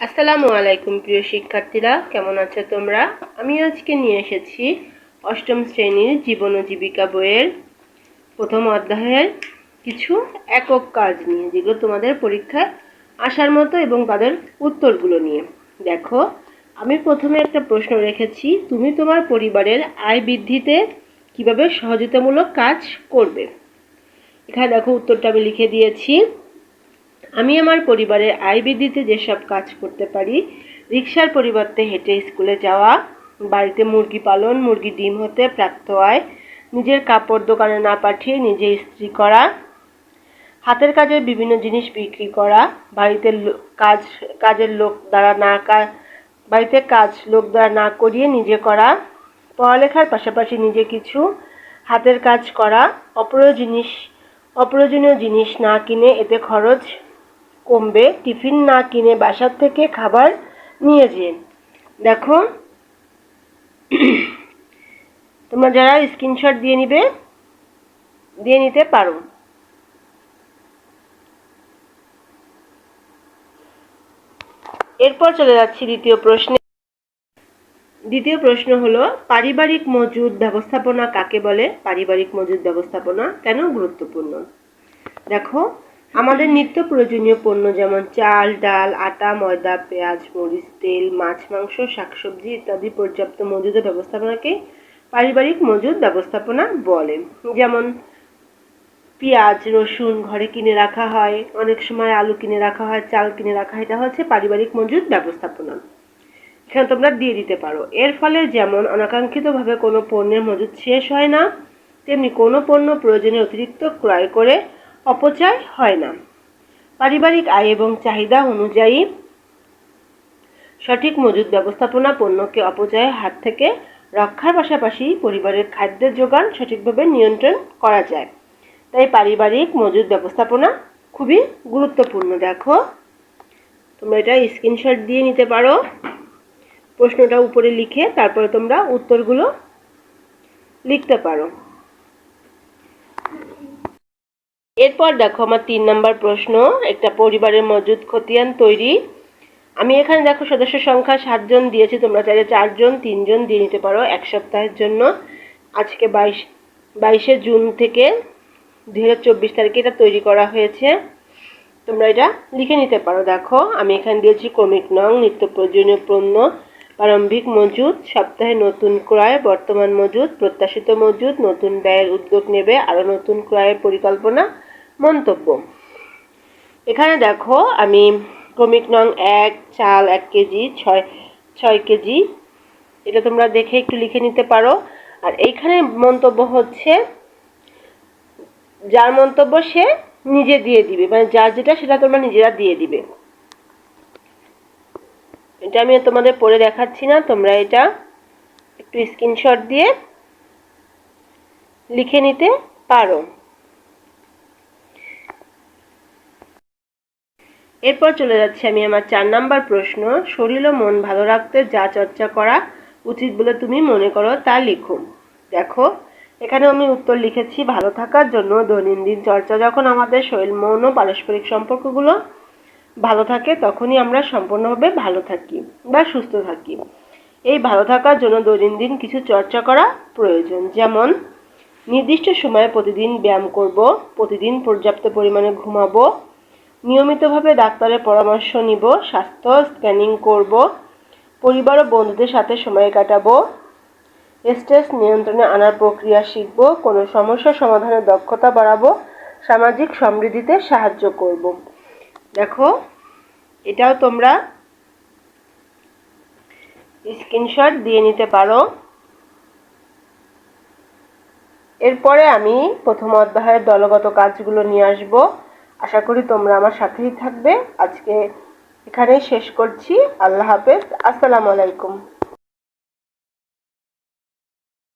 আসসালামু আলাইকুম, প্রিয় শিক্ষার্থীরা। কেমন আছো তোমরা? আমি আজকে নিয়ে এসেছি অষ্টম শ্রেণির জীবন ও জীবিকা বইয়ের প্রথম অধ্যায়ের কিছু একক কাজ নিয়ে, যেগুলো তোমাদের পরীক্ষায় আসার মতো এবং তাদের উত্তরগুলো নিয়ে। দেখো, আমি প্রথমে একটা প্রশ্ন রেখেছি, তুমি তোমার পরিবারের আয় বৃদ্ধিতে কীভাবে সহযোগিতামূলক কাজ করবে? এখানে দেখো উত্তরটা আমি লিখে দিয়েছি। আমি আমার পরিবারের আয় বৃদ্ধিতে যেসব কাজ করতে পারি, রিক্সার পরিবর্তে হেঁটে স্কুলে যাওয়া, বাড়িতে মুরগি পালন, মুরগি ডিম হতে প্রাপ্ত আয়, নিজের কাপড় দোকানে না পাঠিয়ে নিজে ইস্ত্রি করা, হাতের কাজের বিভিন্ন জিনিস বিক্রি করা, বাড়িতে কাজ, কাজের লোক দ্বারা না বাড়িতে কাজ লোক দ্বারা না করিয়ে নিজে করা, পড়ালেখার পাশাপাশি নিজে কিছু হাতের কাজ করা অপ্রয়োজনীয় জিনিস অপ্রয়োজনীয় জিনিস না কিনে এতে খরচ কমবে, টিফিন না কিনে বাসার থেকে খাবার নিয়ে যেন দেখো, তোমরা যারা স্ক্রিনশট দিয়ে নিবে, দিয়ে নিতে পারো। এরপর চলে যাচ্ছি দ্বিতীয় প্রশ্নে। দ্বিতীয় প্রশ্ন হলো, পারিবারিক মজুদ ব্যবস্থাপনা কাকে বলে? পারিবারিক মজুদ ব্যবস্থাপনা কেন গুরুত্বপূর্ণ? দেখো আমাদের নিত্য প্রয়োজনীয় পণ্য যেমন চাল, ডাল, আটা, ময়দা, পেঁয়াজ, মরিচ, তেল, মাছ, মাংস, শাকসবজি ইত্যাদি পর্যাপ্ত মজুদের ব্যবস্থাপনাকে পারিবারিক মজুদ ব্যবস্থাপনা বলে। যেমন পেঁয়াজ, রসুন ঘরে কিনে রাখা হয়, অনেক সময় আলু কিনে রাখা হয়, চাল কিনে রাখা হয়, এটা হচ্ছে পারিবারিক মজুদ ব্যবস্থাপনা। এখানে তোমরা দিয়ে দিতে পারো। এর ফলে যেমন অনাকাঙ্ক্ষিতভাবে কোনো পণ্যের মজুদ শেষ হয় না, তেমনি কোনো পণ্য প্রয়োজনে অতিরিক্ত ক্রয় করে অপচয় হয় না। পারিবারিক আয় এবং চাহিদা অনুযায়ী সঠিক মজুদ ব্যবস্থাপনা পণ্যকে অপচয়ের হাত থেকে রক্ষার পাশাপাশি পরিবারের খাদ্যের যোগান সঠিকভাবে নিয়ন্ত্রণ করা যায়। তাই পারিবারিক মজুদ ব্যবস্থাপনা খুবই গুরুত্বপূর্ণ। দেখো, তোমরা এটা স্ক্রিনশট দিয়ে নিতে পারো। প্রশ্নটা উপরে লিখে তারপরে তোমরা উত্তরগুলো লিখতে পারো। এরপর দেখো আমার তিন নম্বর প্রশ্ন, একটা পরিবারের মজুদ খতিয়ান তৈরি। আমি এখানে দেখো সদস্য সংখ্যা সাতজন দিয়েছি, তোমরা চাইলে চারজন, তিনজন দিয়ে নিতে পারো এক সপ্তাহের জন্য। আজকে বাইশ, বাইশে জুন থেকে দুই হাজার চব্বিশ তারিখে এটা তৈরি করা হয়েছে। তোমরা এটা লিখে নিতে পারো, দেখো। আমি এখানে দিয়েছি ক্রমিক নং, নিত্য প্রয়োজনীয় পণ্য, প্রারম্ভিক মজুদ, সপ্তাহে নতুন ক্রয়, বর্তমান মজুদ, প্রত্যাশিত মজুদ, নতুন ব্যয়ের উদ্যোগ নেবে, আরও নতুন ক্রয়ের পরিকল্পনা। মন্তব্য। এখানে দেখো, আমি ক্রমিক নং এক, চাল এক কেজি, ছয় ছয় কেজি, এটা তোমরা দেখে একটু লিখে নিতে পারো। আর এইখানে মন্তব্য হচ্ছে, যার মন্তব্য সে নিজে দিয়ে দিবে মানে যার যেটা সেটা তোমরা নিজেরা দিয়ে দিবে। এটা আমি তোমাদের পড়ে দেখাচ্ছি না, তোমরা এটা একটু স্ক্রিনশট দিয়ে লিখে নিতে পারো। এরপর চলে যাচ্ছি আমি আমার চার নাম্বার প্রশ্ন, শরীর ও মন ভালো রাখতে যা চর্চা করা উচিত বলে তুমি মনে করো তা লিখো দেখো এখানে আমি উত্তর লিখেছি, ভালো থাকার জন্য দৈনন্দিন চর্চা যখন আমাদের শরীর, মন ও পারস্পরিক সম্পর্কগুলো ভালো থাকে, তখনই আমরা সম্পূর্ণভাবে ভালো থাকি বা সুস্থ থাকি। এই ভালো থাকার জন্য দৈনন্দিন কিছু চর্চা করা প্রয়োজন, যেমন নির্দিষ্ট সময়ে প্রতিদিন ব্যায়াম করব, প্রতিদিন পর্যাপ্ত পরিমাণে ঘুমাবো নিয়মিতভাবে ডাক্তারের পরামর্শ নিব, স্বাস্থ্য স্ক্যানিং করব, পরিবার ও বন্ধুদের সাথে সময় কাটাবো, স্ট্রেস নিয়ন্ত্রণে আনার প্রক্রিয়া শিখব, কোনো সমস্যা সমাধানের দক্ষতা বাড়াবো, সামাজিক সমৃদ্ধিতে সাহায্য করব। দেখো, এটাও তোমরা স্ক্রিনশট দিয়ে নিতে পারো। এরপরে আমি প্রথম অধ্যায়ের দলগত কাজগুলো নিয়ে আসব। আশা করি তোমরা আমার সাথেই থাকবে। আজকে এখানেই শেষ করছি। আল্লাহ হাফেজ। আসসালামু আলাইকুম।